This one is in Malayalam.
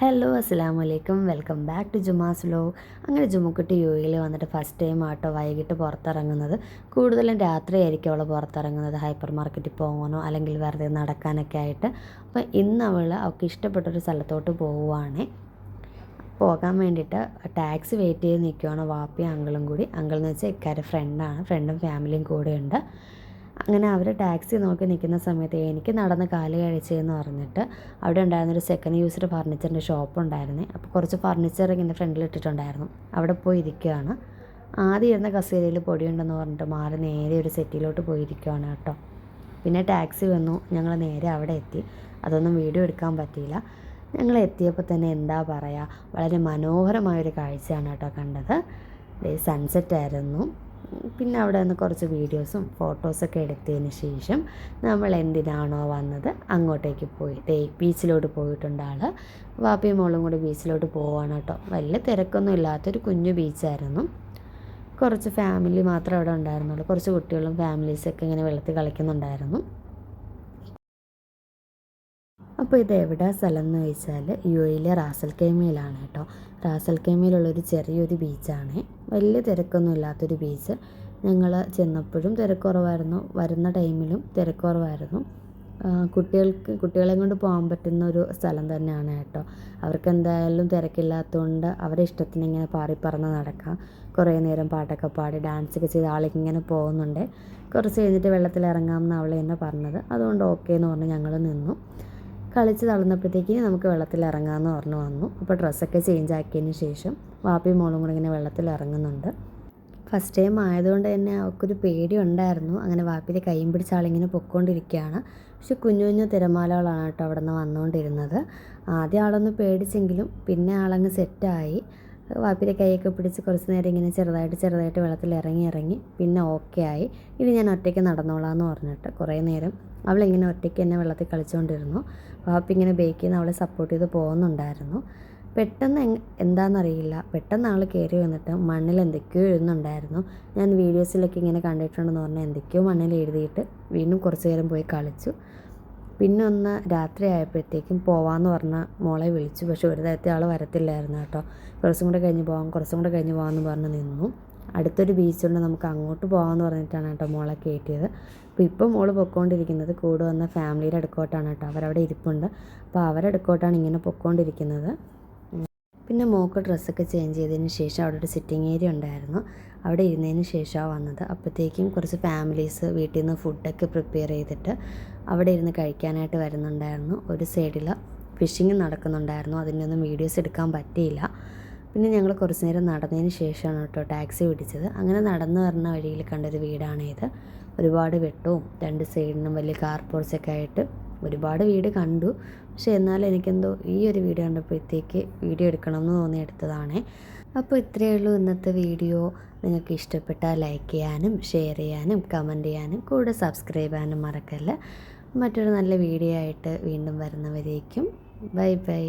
ഹലോ അസ്സാം വലൈക്കും welcome back to Juma's vlog അങ്ങനെ ജുമുക്കുട്ടി യു എയിൽ വന്നിട്ട് ഫസ്റ്റ് ടൈം ആട്ടോ വൈകിട്ട് പുറത്തിറങ്ങുന്നത്. കൂടുതലും രാത്രിയായിരിക്കും അവൾ പുറത്തിറങ്ങുന്നത്. ഹൈപ്പർ മാർക്കറ്റിൽ പോകാനോ അല്ലെങ്കിൽ വെറുതെ നടക്കാനൊക്കെ ആയിട്ട്. അപ്പോൾ ഇന്ന് അവൾ അവൾക്ക് ഇഷ്ടപ്പെട്ടൊരു സ്ഥലത്തോട്ട് പോവുകയാണ് പോകാൻ വേണ്ടിയിട്ട് ടാക്സി വെയിറ്റ് ചെയ്ത് നിൽക്കുവാണ് വാപ്പി അങ്കിളും കൂടി. അങ്കിൾ എന്ന് വെച്ചാൽ ഇക്കാരെ ഫ്രണ്ടാണ് ഫ്രണ്ടും ഫാമിലിയും കൂടെയുണ്ട് അങ്ങനെ അവർ ടാക്സി നോക്കി നിൽക്കുന്ന സമയത്ത് എനിക്ക് നടന്ന് കാൽ കഴിച്ചതെന്ന് പറഞ്ഞിട്ട് അവിടെ ഉണ്ടായിരുന്നൊരു സെക്കൻഡ് യൂസ്ഡ് ഫർണിച്ചറിന്റെ ഷോപ്പ് ഉണ്ടായിരുന്നേ. അപ്പോൾ കുറച്ച് ഫർണിച്ചർ ഇങ്ങനെ ഫ്രണ്ടിൽ ഇട്ടിട്ടുണ്ടായിരുന്നു. അവിടെ പോയി ഇരിക്കുകയാണ് ആദ്യം ഇരുന്ന കസേരയിൽ പൊടിയുണ്ടെന്ന് പറഞ്ഞിട്ട് മാറി നേരെ ഒരു സെറ്റിലോട്ട് പോയിരിക്കുകയാണ് കേട്ടോ. പിന്നെ ടാക്സി വന്നു. ഞങ്ങൾ നേരെ അവിടെ എത്തി. അതൊന്നും വീഡിയോ എടുക്കാൻ പറ്റിയില്ല. ഞങ്ങൾ എത്തിയപ്പോൾ തന്നെ എന്താ പറയുക വളരെ മനോഹരമായൊരു കാഴ്ചയാണ് കേട്ടോ കണ്ടത്. സൺസെറ്റ് ആയിരുന്നു. പിന്നെ അവിടെ നിന്ന് കുറച്ച് വീഡിയോസും ഫോട്ടോസൊക്കെ എടുത്തതിന് ശേഷം നമ്മൾ എന്തിനാണോ വന്നത് അങ്ങോട്ടേക്ക് പോയി. ദേ ബീച്ചിലോട്ട് പോയിട്ടുണ്ട് ആൾ വാപ്പയും മോളും കൂടി ബീച്ചിലോട്ട് പോവാണ് കേട്ടോ. വലിയ തിരക്കൊന്നും ഇല്ലാത്തൊരു കുഞ്ഞു ബീച്ചായിരുന്നു. കുറച്ച് ഫാമിലി മാത്രമേ അവിടെ ഉണ്ടായിരുന്നുള്ളൂ. കുറച്ച് കുട്ടികളും ഫാമിലീസൊക്കെ ഇങ്ങനെ വെള്ളത്തിൽ കളിക്കുന്നുണ്ടായിരുന്നു. അപ്പോൾ ഇത് എവിടെ സ്ഥലം എന്ന് ചോദിച്ചാൽ യു എയിലെ റാസൽ കൈമയിലാണ് കേട്ടോ. റാസൽ കൈമയിലുള്ളൊരു ചെറിയൊരു ബീച്ചാണ്. വലിയ തിരക്കൊന്നും ഇല്ലാത്തൊരു ബീച്ച്. ഞങ്ങൾ ചെന്നപ്പോഴും തിരക്കുറവായിരുന്നു. വരുന്ന ടൈമിലും തിരക്കുറവായിരുന്നു. കുട്ടികൾക്ക് കുട്ടികളെ കൊണ്ട് പോകാൻ പറ്റുന്ന ഒരു സ്ഥലം തന്നെയാണ് കേട്ടോ. അവർക്ക് എന്തായാലും തിരക്കില്ലാത്തതുകൊണ്ട് അവരെ ഇഷ്ടത്തിന് ഇങ്ങനെ പാറി പറന്ന് നടക്കാം. കുറേ നേരം പാട്ടൊക്കെ പാടി ഡാൻസൊക്കെ ചെയ്ത് ആളിങ്ങനെ പോകുന്നുണ്ട്. കുറച്ച് കഴിഞ്ഞിട്ട് വെള്ളത്തിൽ ഇറങ്ങാമെന്ന് അവൾ തന്നെ പറഞ്ഞത്. അതുകൊണ്ട് ഓക്കെ എന്ന് പറഞ്ഞ് ഞങ്ങൾ നിന്നു. കളിച്ച് തളർന്നപ്പോഴത്തേക്ക് നമുക്ക് വെള്ളത്തിൽ ഇറങ്ങാമെന്ന് പറഞ്ഞു വന്നു. അപ്പോൾ ഡ്രസ്സൊക്കെ ചേഞ്ച് ആക്കിയതിന് ശേഷം വാപ്പി മോളും കൂടെ ഇങ്ങനെ വെള്ളത്തിൽ ഇറങ്ങുന്നുണ്ട്. ഫസ്റ്റ് ടൈം ആയതുകൊണ്ട് തന്നെ അവർക്കൊരു പേടി ഉണ്ടായിരുന്നു അങ്ങനെ വാപ്പിയുടെ കൈയും പിടിച്ച ആളിങ്ങനെ പൊക്കോണ്ടിരിക്കുകയാണ് പക്ഷെ കുഞ്ഞു കുഞ്ഞു തിരമാലകളാണ് കേട്ടോ അവിടെ നിന്ന് വന്നുകൊണ്ടിരുന്നത്. ആദ്യം ആളൊന്ന് പേടിച്ചെങ്കിലും പിന്നെ ആളങ്ങ് സെറ്റായി വാപ്പിയുടെ കൈയൊക്കെ പിടിച്ച് കുറച്ച് നേരം ഇങ്ങനെ ചെറുതായിട്ട് ചെറുതായിട്ട് വെള്ളത്തിൽ ഇറങ്ങി ഇറങ്ങി പിന്നെ ഓക്കെ ആയി. ഇനി ഞാൻ ഒറ്റയ്ക്ക് നടന്നോളാം എന്ന് പറഞ്ഞിട്ട് കുറേ നേരം അവളിങ്ങനെ ഒറ്റയ്ക്ക് തന്നെ വെള്ളത്തിൽ കളിച്ചുകൊണ്ടിരുന്നു വാപ്പി ഇങ്ങനെ ബേക്കിൽ നിന്ന് അവളെ സപ്പോർട്ട് ചെയ്ത് പോകുന്നുണ്ടായിരുന്നു പെട്ടെന്ന് എന്താണെന്നറിയില്ല പെട്ടെന്ന് ആൾ കയറി വന്നിട്ട് മണ്ണിൽ എന്തൊക്കെയോ എഴുതുന്നുണ്ടായിരുന്നു. ഞാൻ വീഡിയോസിലൊക്കെ ഇങ്ങനെ കണ്ടിട്ടുണ്ടെന്ന് പറഞ്ഞാൽ എന്തൊക്കെയോ മണ്ണിൽ എഴുതിയിട്ട് വീണ്ടും കുറച്ച് നേരം പോയി കളിച്ചു. പിന്നെ ഒന്ന് രാത്രി ആയപ്പോഴത്തേക്കും പോവാമെന്ന് പറഞ്ഞ മോളെ വിളിച്ചു. പക്ഷെ ഒരു തരത്തിൽ ആൾ വരത്തില്ലായിരുന്നു കേട്ടോ. കുറച്ചും കൂടെ കഴിഞ്ഞ് പോകാം കുറച്ചും കൂടെ കഴിഞ്ഞ് പോകാമെന്ന് പറഞ്ഞ് നിന്നു. അടുത്തൊരു ബീച്ചുണ്ട് നമുക്ക് അങ്ങോട്ട് പോകാമെന്ന് പറഞ്ഞിട്ടാണ് കേട്ടോ മോളെ കയറ്റിയത് അപ്പോൾ ഇപ്പോൾ മോൾ പൊയ്ക്കൊണ്ടിരിക്കുന്നത് കൂടെ വന്ന ഫാമിലിയുടെ അടുക്കോട്ടാണ് കേട്ടോ. അവരവിടെ ഇരിപ്പുണ്ട്. അപ്പോൾ അവരുടെ അടുക്കോട്ടാണ് ഇങ്ങനെ പൊയ്ക്കൊണ്ടിരിക്കുന്നത് പിന്നെ മോക്ക് ഡ്രസ്സൊക്കെ ചേഞ്ച് ചെയ്തതിന് ശേഷം അവിടെ ഒരു സിറ്റിംഗ് ഏരിയ ഉണ്ടായിരുന്നു. അവിടെ ഇരുന്നതിന് ശേഷമാണ് വന്നത്. അപ്പോഴത്തേക്കും കുറച്ച് ഫാമിലീസ് വീട്ടിൽ നിന്ന് ഫുഡൊക്കെ പ്രിപ്പയർ ചെയ്തിട്ട് അവിടെ ഇരുന്ന് കഴിക്കാനായിട്ട് വരുന്നുണ്ടായിരുന്നു. ഒരു സൈഡിൽ ഫിഷിങ് നടക്കുന്നുണ്ടായിരുന്നു. അതിന്റെ ഒന്നും വീഡിയോസ് എടുക്കാൻ പറ്റിയില്ല. പിന്നെ ഞങ്ങൾ കുറച്ച് നേരം നടന്നതിന് ശേഷമാണ് കേട്ടോ ടാക്സി പിടിച്ചത്. അങ്ങനെ നടന്നു വരുന്ന വഴിയിൽ കണ്ടൊരു ഇത്. ഒരുപാട് വെട്ടവും രണ്ട് സൈഡിനും വലിയ കാർ പോർച്ചൊക്കെ ആയിട്ട് ഒരുപാട് വീട് കണ്ടു. പക്ഷെ എന്നാലും എനിക്കെന്തോ ഈ ഒരു വീഡിയോ കണ്ടപ്പോഴത്തേക്ക് വീഡിയോ എടുക്കണം എന്ന് തോന്നി എടുത്തതാണ്. അപ്പോൾ ഇത്രയേ ഉള്ളൂ ഇന്നത്തെ വീഡിയോ. നിങ്ങൾക്ക് ഇഷ്ടപ്പെട്ടാൽ ലൈക്ക് ചെയ്യാനും ഷെയർ ചെയ്യാനും കമന്റ് ചെയ്യാനും കൂടെ സബ്സ്ക്രൈബ് ചെയ്യാനും മറക്കല്ല. മറ്റൊരു നല്ല വീഡിയോ ആയിട്ട് വീണ്ടും വരുന്നവരേക്കും. Bye bye.